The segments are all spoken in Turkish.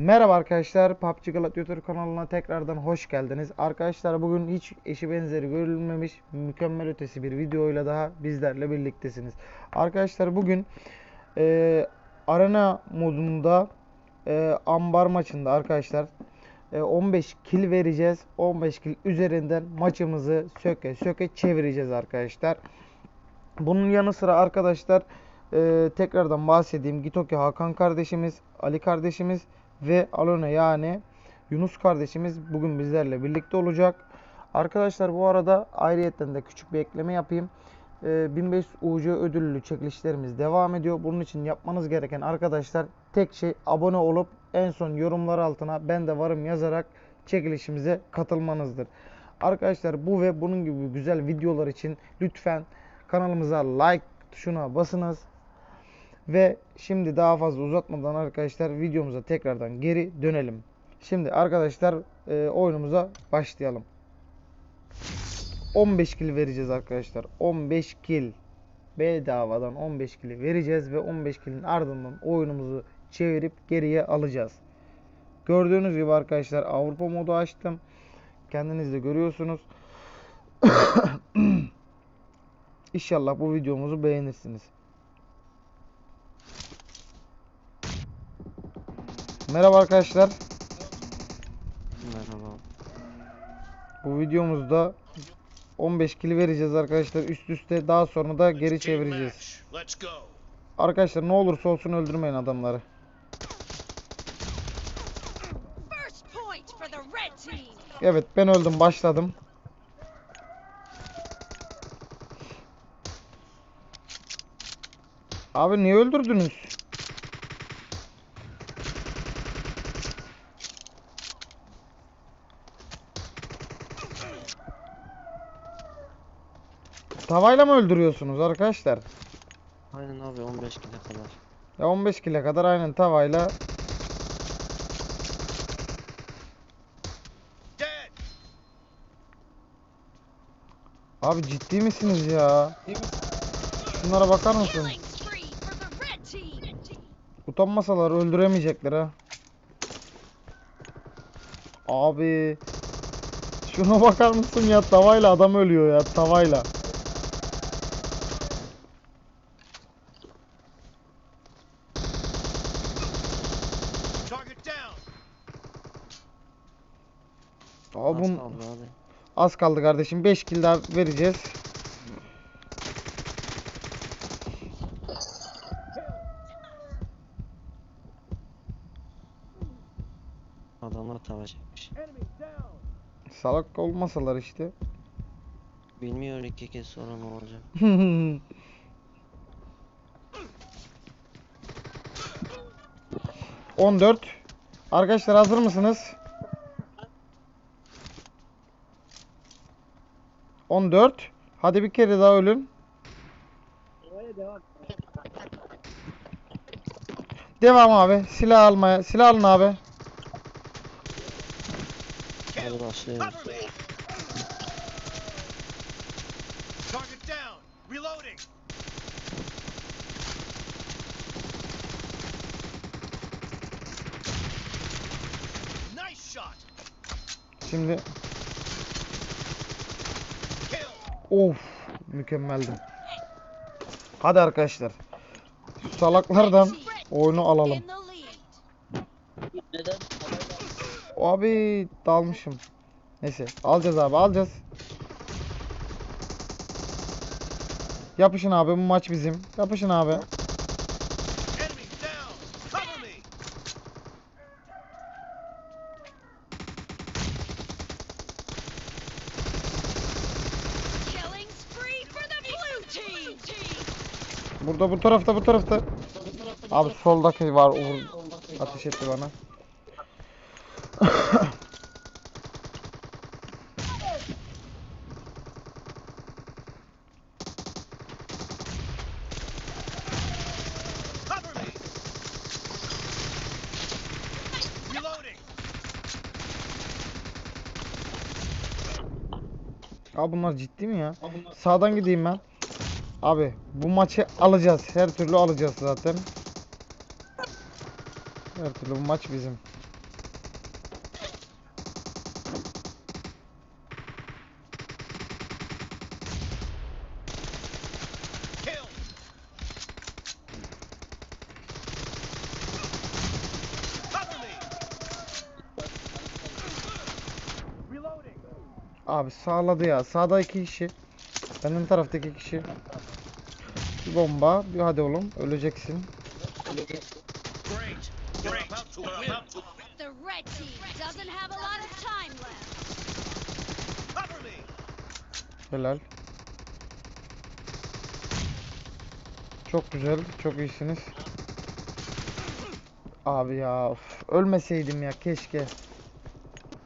Merhaba arkadaşlar, PUBG Gladiator kanalına tekrardan hoş geldiniz. Arkadaşlar bugün hiç eşi benzeri görülmemiş mükemmel ötesi bir videoyla daha bizlerle birliktesiniz. Arkadaşlar bugün e, arena modunda e, ambar maçında arkadaşlar e, 15 kill vereceğiz. 15 kill üzerinden maçımızı söke söke çevireceğiz arkadaşlar. Bunun yanı sıra arkadaşlar e, tekrardan bahsedeyim. Gitoki Hakan kardeşimiz, Ali kardeşimiz ve Alona yani Yunus kardeşimiz bugün bizlerle birlikte olacak. Arkadaşlar bu arada ayrıyetten de küçük bir ekleme yapayım. E, 1500 UC ödüllü çekilişlerimiz devam ediyor. Bunun için yapmanız gereken arkadaşlar tek şey abone olup en son yorumlar altına ben de varım yazarak çekilişimize katılmanızdır. Arkadaşlar bu ve bunun gibi güzel videolar için lütfen kanalımıza like tuşuna basınız. Ve şimdi daha fazla uzatmadan arkadaşlar videomuza tekrardan geri dönelim. Şimdi arkadaşlar e, oyunumuza başlayalım. 15 kill vereceğiz arkadaşlar. 15 kill bedavadan 15 kill vereceğiz ve 15 killin ardından oyunumuzu çevirip geriye alacağız. Gördüğünüz gibi arkadaşlar Avrupa modu açtım. Kendiniz de görüyorsunuz. İnşallah bu videomuzu beğenirsiniz. Merhaba arkadaşlar. Merhaba. Bu videomuzda 15 kill vereceğiz arkadaşlar üst üste. Daha sonra da geri çevireceğiz. Let's go. Arkadaşlar ne olursa olsun öldürmeyin adamları. Evet ben öldüm başladım. Abi niye öldürdünüz? Tavayla mı öldürüyorsunuz arkadaşlar? Aynen abi 15 kile kadar. Ya 15 kile kadar aynen tavayla Dead. Abi ciddi misiniz ya? Şunlara bakar mısın? Utanmasalar öldüremeyecekler ha. Abi şuna bakar mısın ya tavayla adam ölüyor ya tavayla. Abi Az kaldı abi. az kaldı kardeşim 5 kill daha vereceğiz. Adamlar tava çekmiş. Salak olmasalar işte. Bilmiyor iki kez sonra ne olacak. On dört. Arkadaşlar hazır mısınız? 14. Hadi bir kere daha ölün. Devam abi. Silah almaya. Silah alın abi. Hadi başlayalım. Şimdi Kill. Of mükemmeldi. Hadi arkadaşlar. Şu salaklardan oyunu alalım. Lead. Abi dalmışım. Neyse alacağız abi alacağız. Yapışın abi bu maç bizim. Yapışın abi. Burada bu tarafta bu tarafta. Abi soldaki var Uğur ateş etti bana. Abi bunlar ciddi mi ya? Sağdan gideyim ben. Abi bu maçı alacağız. Her türlü alacağız zaten. Her türlü bu maç bizim. Abi sağladı ya. Sağda iki kişi. Benim taraftaki kişi. Bir bomba. Bir hadi oğlum. Öleceksin. Of. Helal. Çok güzel. Çok iyisiniz. Abi ya. üf, ölmeseydim ya keşke.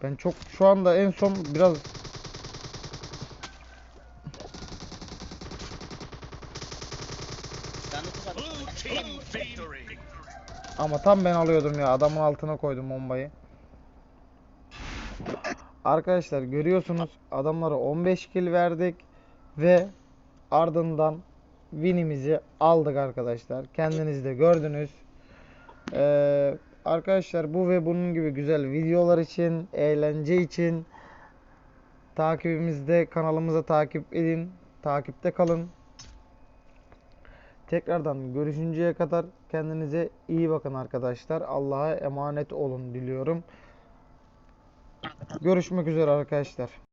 Ben çok şu anda en son biraz Ama tam ben alıyordum ya. Adamın altına koydum bombayı. Arkadaşlar görüyorsunuz adamlara 15 kill verdik ve ardından winimizi aldık arkadaşlar. Kendiniz de gördünüz. Ee, arkadaşlar bu ve bunun gibi güzel videolar için, eğlence için takibimizde kanalımıza takip edin. Takipte kalın. Tekrardan görüşünceye kadar kendinize iyi bakın arkadaşlar. Allah'a emanet olun diliyorum. Görüşmek üzere arkadaşlar.